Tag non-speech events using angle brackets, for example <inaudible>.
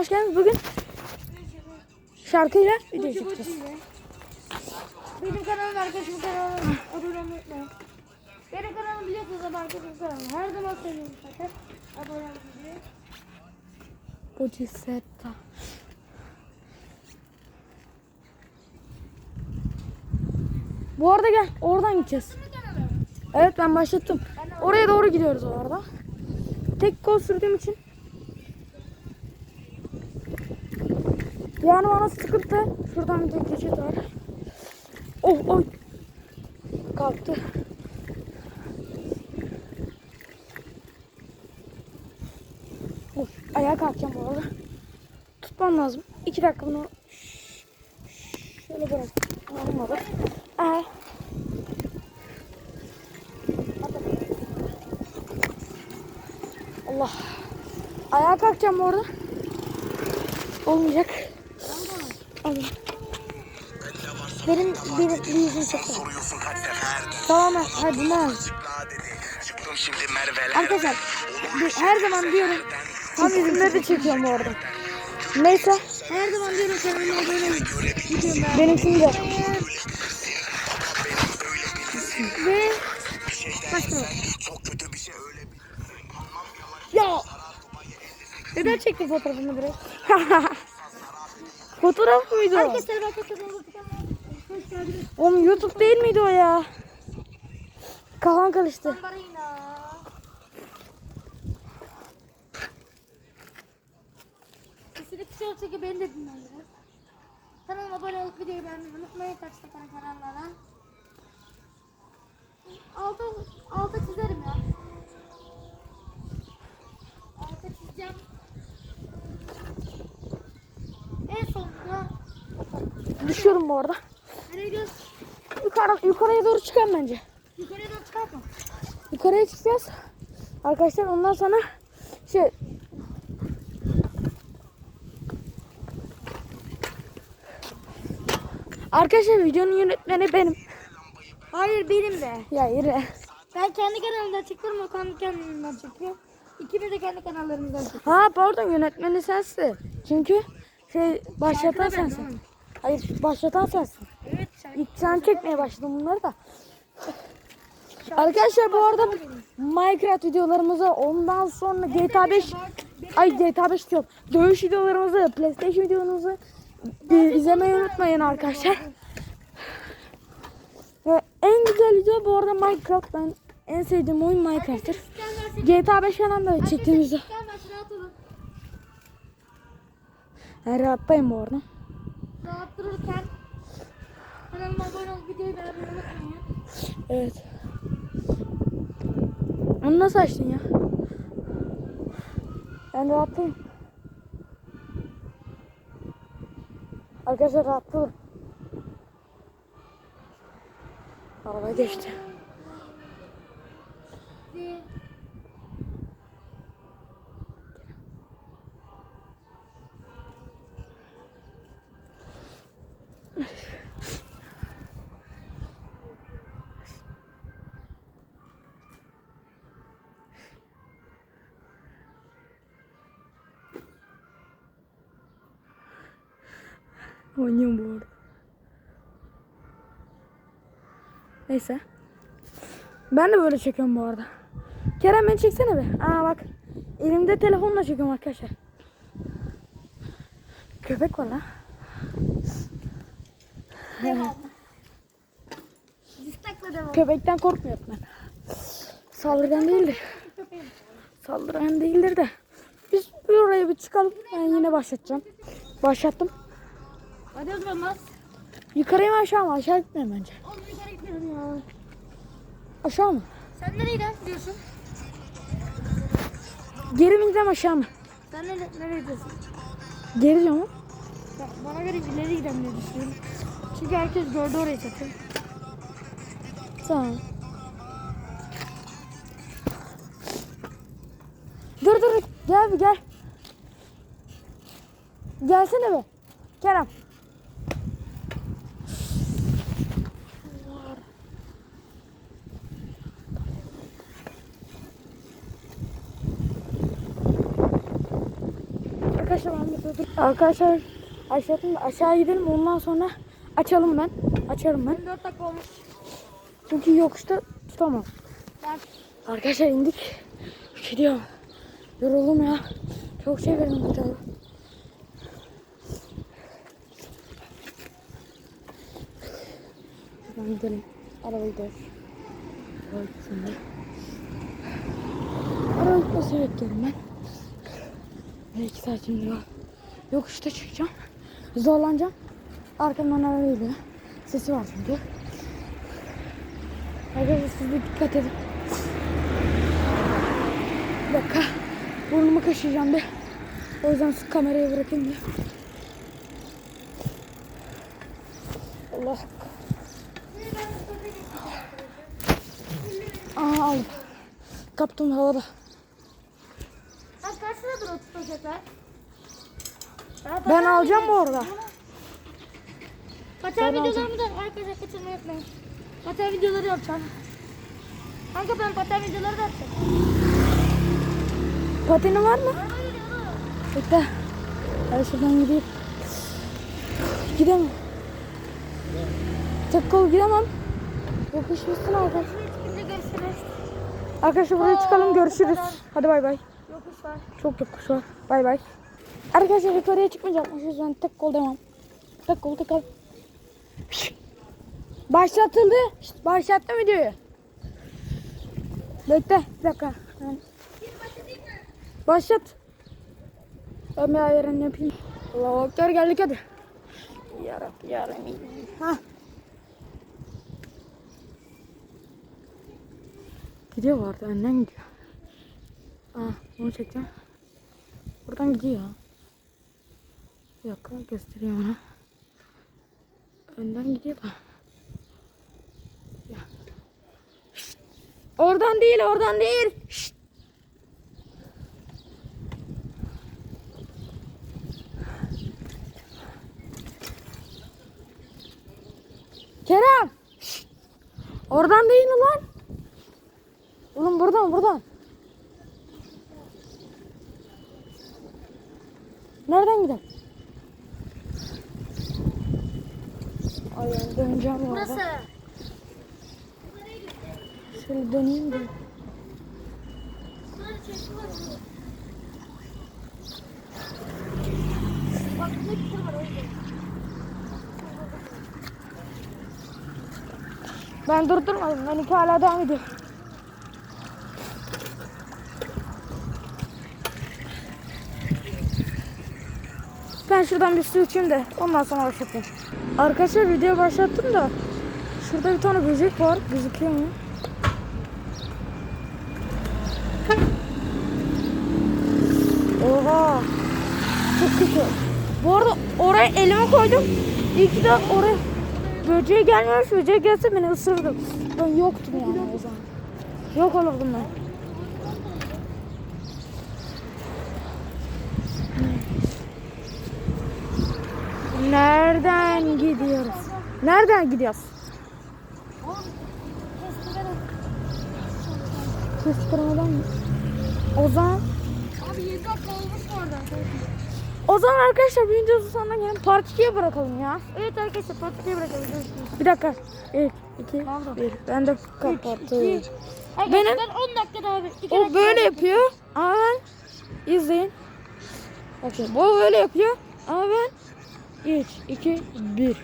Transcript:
hoş geldiniz. Bugün şarkıyla video çekeceğiz. Benim kanalım arkadaşım kanalım abone olmayı unutmayın. Benim kanalımı biliyorsunuz ama arkadaşım kanalım. Her zaman söylüyorum zaten. Abone olmayı. Bocicetta. Bu arada gel oradan gideceğiz. Evet ben başlattım. Oraya doğru gidiyoruz o arada. Tek kol sürdüğüm için. Yani bana sıkıntı. Şuradan bir tek geçit var. Oh oy. Kalktı. Of, ayağa kalkacağım bu arada. Tutmam lazım. İki dakika bunu şöyle bırak. Olmadı. Ee. Allah. Ayağa kalkacağım bu arada. Olmayacak. Alayım. Benim bir, bir yüzüm Tamam hadi merveler Arkadaşlar bir- her zaman diyorum tam yüzümde de çekiyorum bu arada. Neyse Her zaman diyorum kanalıma abone olun. Gidiyorum ben. benim şimdi de. Ve öyle bir Ya. Neden çektin fotoğrafını direkt? <laughs> Fotoğraf mıydı o? geldiniz. Oğlum YouTube değil miydi o ya? Kafam karıştı. Kesinlikle olsa ki beni de dinleyin. Kanalıma abone olup videoyu beğenmeyi unutmayın. Kaç tane kanallara. Altı, altı çizerim ya. Altı çizeceğim. En sonunda Düşüyorum bu arada. nereye gidiyoruz? Yukarı, yukarıya doğru çıkalım bence. Yukarıya doğru çıkartma. Yukarıya çıkacağız. Arkadaşlar ondan sonra şey Arkadaşlar videonun yönetmeni benim. Hayır benim de. Ya yürü. Ben kendi kanalımdan çekiyorum, o kendi kanalımdan çekiyor. İkimiz de kendi kanallarımızdan çekiyoruz. Ha pardon yönetmeni sensin. Çünkü şey başlatan sensin. Hayır başlatan sensin. Evet. İlk sen çekmeye başladın bunları da. Arkadaşlar bu arada Minecraft videolarımızı ondan sonra GTA 5 ay GTA 5 diyorum. Dövüş videolarımızı, PlayStation videolarımızı e, izlemeyi unutmayın arkadaşlar. Ve en güzel video bu arada Minecraft. Ben en sevdiğim oyun Minecraft'tır. GTA 5 falan da çektiğimizde. Ben rahattayım bu arada. Dağıttırırken kanalıma abone olup videoyu beğenmeyi unutmayın. Evet. Onu nasıl açtın ya? Ben rahattayım. Arkadaşlar rahatladım. Araba geçti. Oynuyorum bu arada. Neyse. Ben de böyle çekiyorum bu arada. Kerem beni çeksene be. Aa bak. Elimde telefonla çekiyorum arkadaşlar. Köpek var lan. devam. Devam. Köpekten korkmuyorum ben. Saldırgan değildir. Köpeğim. Saldırgan değildir de. Biz bir oraya bir çıkalım. Ben yine başlatacağım. Başlattım. Hadi o zaman. Yukarıya mı aşağı mı? Aşağı gitmiyorum bence. Oğlum yukarı gitmeyelim ya. Aşağı mı? Sen nereye gidiyorsun? Geri mi gideceğim aşağı mı? Sen nereye, nereye gidiyorsun? Geri diyorum. Ya, Bana göre ileri gidelim diye düşünüyorum. Çünkü herkes gördü orayı zaten. Tamam. Dur dur gel bir gel. Gelsene be. Kerem. Arkadaşlar ben bir dur. Arkadaşlar aşağı, aşağı gidelim ondan sonra açalım ben. Açarım ben. 4 dakika olmuş. Çünkü yokuşta tutamam. Ben Arkadaşlar indik. Gidiyorum. Yoruldum ya. Çok şey verdim bu tarafa. Şuradan gidelim. Araba gider. Araba gitsin. Araba gitmesi bekliyorum ben. Ve iki saat şimdi yol. Yokuşta çıkacağım. Zorlanacağım. Arkamdan araba. Sesi var çünkü. Arkadaşlar siz de dikkat edin. Bir dakika. Burnumu kaşıyacağım bir. O yüzden şu kamerayı bırakayım bir. Allah. Aa aldım. Kaptım havada. Liradır o tutacaklar? Ben alacağım bu arada. Paten Ben videolarımı da arkadaşlar kaçırmayı unutmayın. Paten videoları yapacağım. Kanka ben paten videoları da yapacağım. Pateni var mı? Bekle. Hadi şuradan gideyim. Gidemem. Tek kol gidemem. Bitsin arkadaşlar. Arkadaşlar buraya çıkalım görüşürüz. Hadi bay bay. Yokuş var. Çok yokuş var. Bay bay. Arkadaşlar yukarıya çıkmayacakmışız. Ben tek kol demem. Tek kol tek kol. Başlatıldı. Şşt, Başlattım videoyu. Bekle bir dakika. Ben- Başlat. Ben bir ayarını yapayım. Allah'a ekber geldik hadi. Yarabbi yarabbi. Ha. Gidiyor arada önden gidiyor. Aa bunu çekeceğim. Buradan gidiyor. Bir dakika göstereyim ona. Önden gidiyor da. Ya. Şşt. Oradan değil oradan değil. Şşt. Kerem. Şşt. Oradan değil lan. Oğlum buradan buradan. Nereden gidelim? Ay ben döneceğim arada. Burası. Şöyle döneyim de. Ben durdurmadım. Benimki hala devam ediyor. Ben şuradan bir su içeyim de ondan sonra başlatayım. Arkadaşlar video başlattım da şurada bir tane böcek var. Gözüküyor mu? Oha. Çok kötü. Bu arada oraya elimi koydum. İyi ki de oraya böceğe gelmemiş. Böceğe gelse beni ısırırdı. Ben yoktum yani o zaman. Yok olurdum ben. Nereden gidiyoruz? Nereden gidiyoruz? Kıstırmadan mı? O zaman Abi 7 dakika olmuş mu orada? o zaman arkadaşlar videosu sonuna gelin part 2'ye bırakalım ya. Evet arkadaşlar patatesi bırakalım. Görüşürüz. Bir dakika. 2 2 Pardon. 1. Ben de kapattım. Benim- ben 10 dakika daha bir. O dakika böyle yapıyor ama ben izleyin. Bakın bu böyle yapıyor ama ben 3 2 1